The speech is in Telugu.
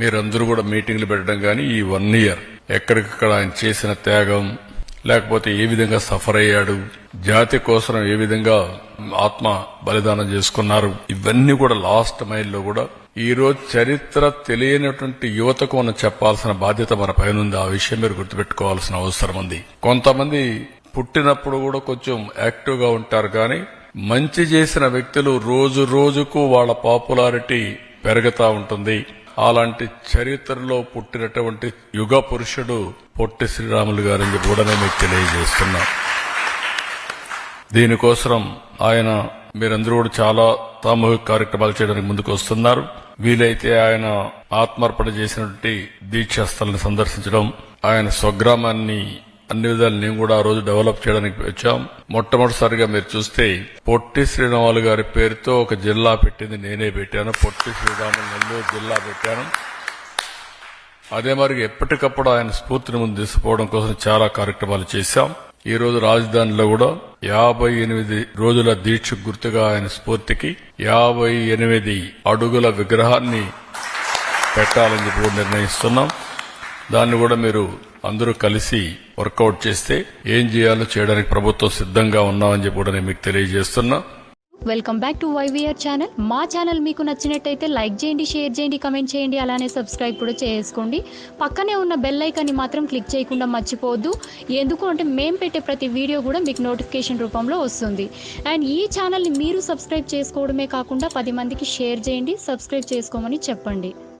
మీరందరూ కూడా మీటింగ్లు పెట్టడం కానీ ఈ వన్ ఇయర్ ఎక్కడికక్కడ ఆయన చేసిన త్యాగం లేకపోతే ఏ విధంగా సఫర్ అయ్యాడు జాతి కోసం ఏ విధంగా ఆత్మ బలిదానం చేసుకున్నారు ఇవన్నీ కూడా లాస్ట్ మైల్లో కూడా ఈ రోజు చరిత్ర తెలియనటువంటి యువతకు మనం చెప్పాల్సిన బాధ్యత మన పైన ఉంది ఆ విషయం మీరు గుర్తుపెట్టుకోవాల్సిన అవసరం ఉంది. కొంతమంది పుట్టినప్పుడు కూడా కొంచెం యాక్టివ్గా ఉంటారు కానీ మంచి చేసిన వ్యక్తులు రోజు రోజుకు వాళ్ళ పాపులారిటీ పెరుగుతా ఉంటుంది. అలాంటి చరిత్రలో పుట్టినటువంటి యుగ పురుషుడు పొట్టి శ్రీరాములు గారని కూడా నేను మీకు తెలియజేస్తున్నా. దీనికోసం ఆయన మీరందరూ కూడా చాలా సామూహిక కార్యక్రమాలు చేయడానికి ముందుకు వస్తున్నారు. వీలైతే ఆయన ఆత్మార్పణ చేసినటువంటి దీక్షస్థలను సందర్శించడం ఆయన స్వగ్రామాన్ని అన్ని విధాలు నేను కూడా ఆ రోజు డెవలప్ చేయడానికి వచ్చాం. మొట్టమొదటిసారిగా మీరు చూస్తే పొట్టి శ్రీరాములు గారి పేరుతో ఒక జిల్లా పెట్టింది నేనే పెట్టాను. పొట్టి శ్రీరాములు నెల్లూరు జిల్లా పెట్టాను. అదే మరి ఎప్పటికప్పుడు ఆయన స్ఫూర్తిని ముందు తీసుకుపోవడం కోసం చాలా కార్యక్రమాలు చేశాం. ఈ రోజు రాజధానిలో కూడా యాభై ఎనిమిది రోజుల దీక్ష గుర్తుగా ఆయన స్ఫూర్తికి యాభై ఎనిమిది అడుగుల విగ్రహాన్ని పెట్టాలని చెప్పి నిర్ణయిస్తున్నాం. దాన్ని కూడా మీరు అందరూ కలిసి వర్కౌట్ చేస్తే ఏం చేయాలో చేయడానికి ప్రభుత్వం సిద్ధంగా ఉన్నామని చెప్పి కూడా నేను మీకు తెలియజేస్తున్నా. Welcome back to YVR channel మా ఛానల్ మీకు నచ్చినట్టయితే లైక్ చేయండి షేర్ చేయండి కమెంట్ చేయండి అలానే సబ్స్క్రైబ్ కూడా చేసుకోండి. పక్కనే ఉన్న బెల్ ఐకాన్ని మాత్రం క్లిక్ చేయకుండా మర్చిపోవద్దు. ఎందుకు అంటే మేము పెట్టే ప్రతి వీడియో కూడా మీకు నోటిఫికేషన్ రూపంలో వస్తుంది. అండ్ ఈ ఛానల్ని మీరు సబ్స్క్రైబ్ చేసుకోవడమే కాకుండా పది మందికి షేర్ చేయండి సబ్స్క్రైబ్ చేసుకోమని చెప్పండి.